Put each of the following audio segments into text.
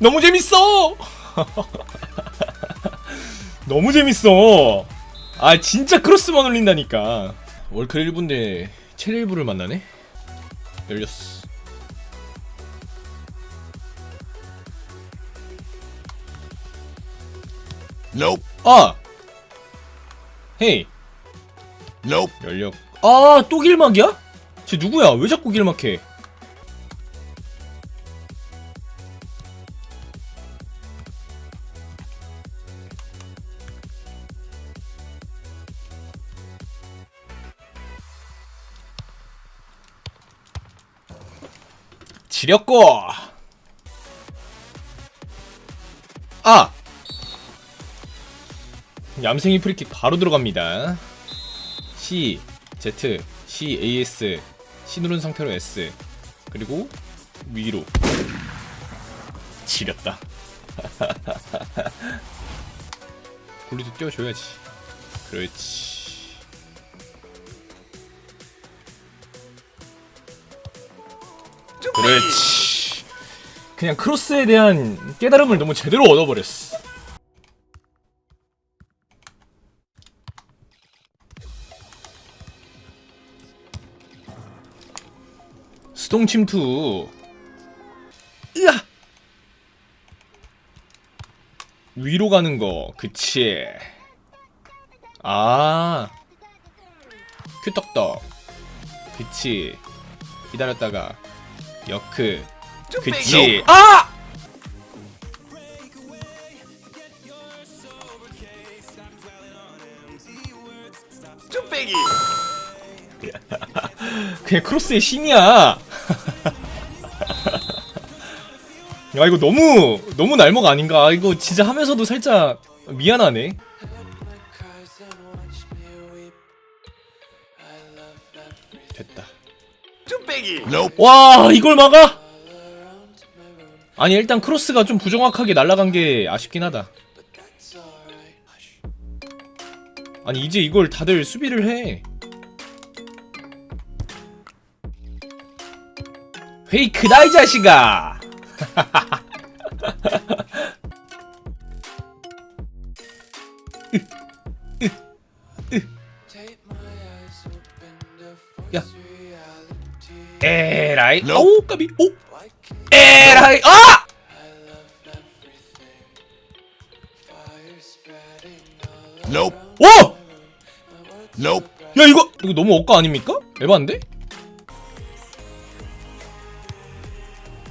너무 재밌어! 너무 재밌어! 아, 진짜 크로스만 올린다니까. 월클 1부인데, 첼 1부를 만나네? 열렸어. Nope. 아! 헤이, Nope. 열렸. 아, 또 길막이야? 쟤 누구야? 왜 자꾸 길막해? 지렸고! 아! 얌생이 프리킥 바로 들어갑니다. C, Z, C, A, S, C 누른 상태로 S 그리고 위로 지렸다. 굴리도 띄워줘야지. 그렇지. 그렇지. 그냥 크로스에 대한 깨달음을 너무 제대로 얻어버렸어. 수동 침투. 으아! 위로 가는 거, 그치. 아. 큐떡떡. 그치. 기다렸다가, 여크. 그치. 아! 쭈빼기. 그냥 크로스의 신이야. 야 이거 너무 너무 날먹 아닌가? 아, 이거 진짜 하면서도 살짝 미안하네. 됐다. 쭈빼기. 와 이걸 막아? 아니 일단 크로스가 좀 부정확하게 날아간 게 아쉽긴 하다. 아니 이제 이걸 다들 수비를 해. 페이크다 이 자식아. 야. 에라이. No. 오 까비. 오. 에라이. 아! Nope. 오! Nope. 야 이거 이거 너무 억까 아닙니까? 에반데?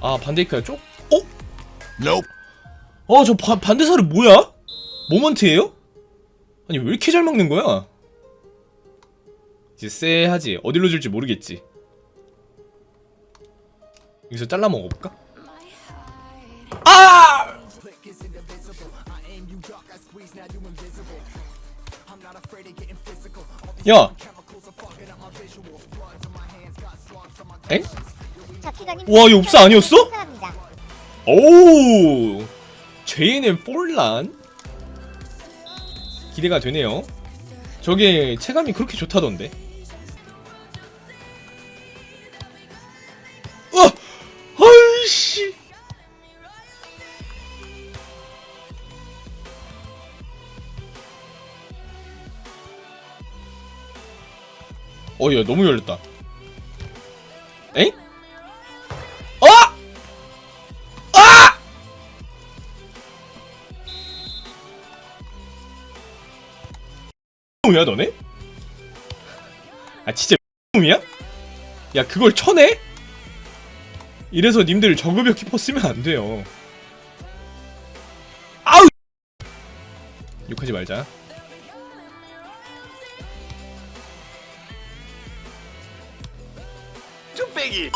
아 반데이크야 쪽? 어? Nope. 아저 반대살이 뭐야? 모먼트예요? 아니 왜 이렇게 잘 막는 거야? 이제 쎄하지 어디로 줄지 모르겠지 여기서 잘라 먹어볼까? 아! 야! 엥? 와, 이거 옵사 아니었어? 오! JNM 폴란? 기대가 되네요. 저게 체감이 그렇게 좋다던데. 어, 야, 너무 열렸다. 엥? 어! 아! 뭐야 너네? 아 진짜 이야? 야 그걸 쳐내? 이래서 님들 저급여 키퍼 쓰면 안 돼요. 아우! 욕하지 말자. 쭈빼기.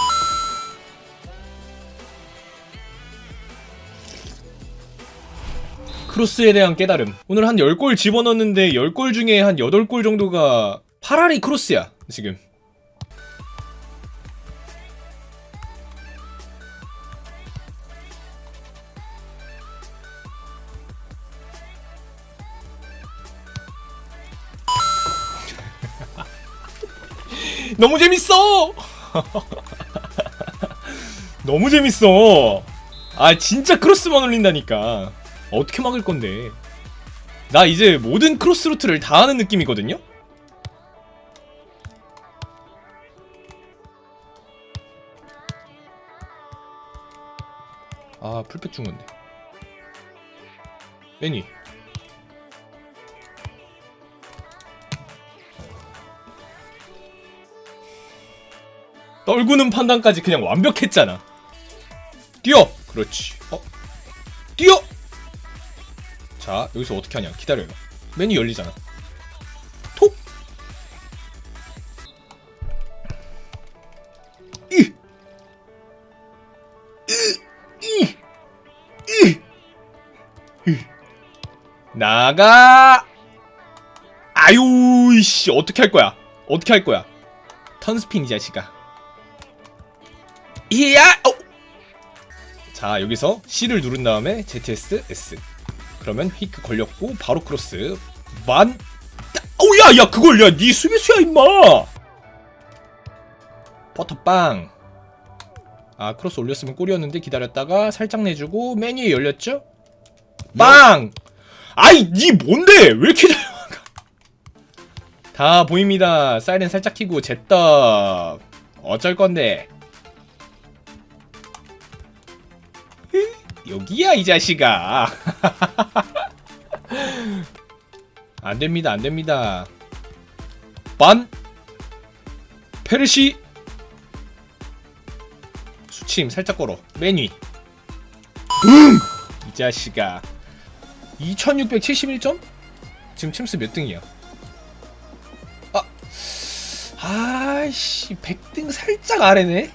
크로스에 대한 깨달음. 오늘 한 10골 집어넣었는데 10골 중에 한 8골 정도가 파라리 크로스야, 지금. 너무 재밌어! 너무 재밌어! 아 진짜 크로스만 올린다니까. 어떻게 막을 건데? 나 이제 모든 크로스 루트를 다 하는 느낌이거든요? 아준 건데. 매니 떨구는 판단까지 그냥 완벽했잖아 뛰어! 그렇지 어? 뛰어! 자 여기서 어떻게 하냐 기다려요 메뉴 열리잖아 톡! 이! 이! 이! 이! 나가! 아유 씨 어떻게 할 거야 어떻게 할 거야 턴스핀 이 자식아 이야! 어! 자 여기서 C를 누른 다음에 ZS S 그러면 휘크 걸렸고 바로 크로스. 만. 오야 야 그걸 야니 수비수야 임마! 버터빵. 아 크로스 올렸으면 골이었는데 기다렸다가 살짝 내주고 메뉴에 열렸죠? 빵! 아이 니 뭔데? 왜 이렇게 잘 막아? 다 보입니다. 사이렌 살짝 키고 제떡 어쩔 건데 여기야 이 자식아. 안됩니다 안됩니다. 반. 페르시. 수침 살짝 걸어. 매니 붐이 자식아. 2671점? 지금 챔스 몇 등이야? 아 아이씨 100등 살짝 아래네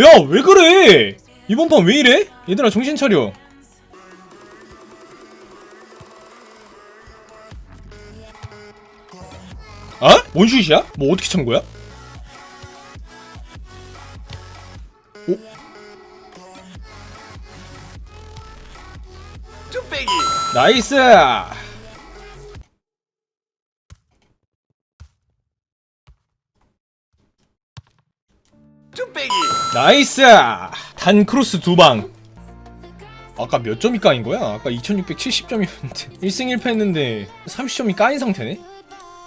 야, 왜 그래? 이번 판 왜 이래? 얘들아, 정신 차려. 아? 원슛이야? 뭐 어떻게 찬 거야? 오? 나이스! 뚝배기 나이스! 단 크로스 두 방. 아까 몇 점이 까인 거야? 아까 2670점이었는데 1승 1패 했는데 30점이 까인 상태네?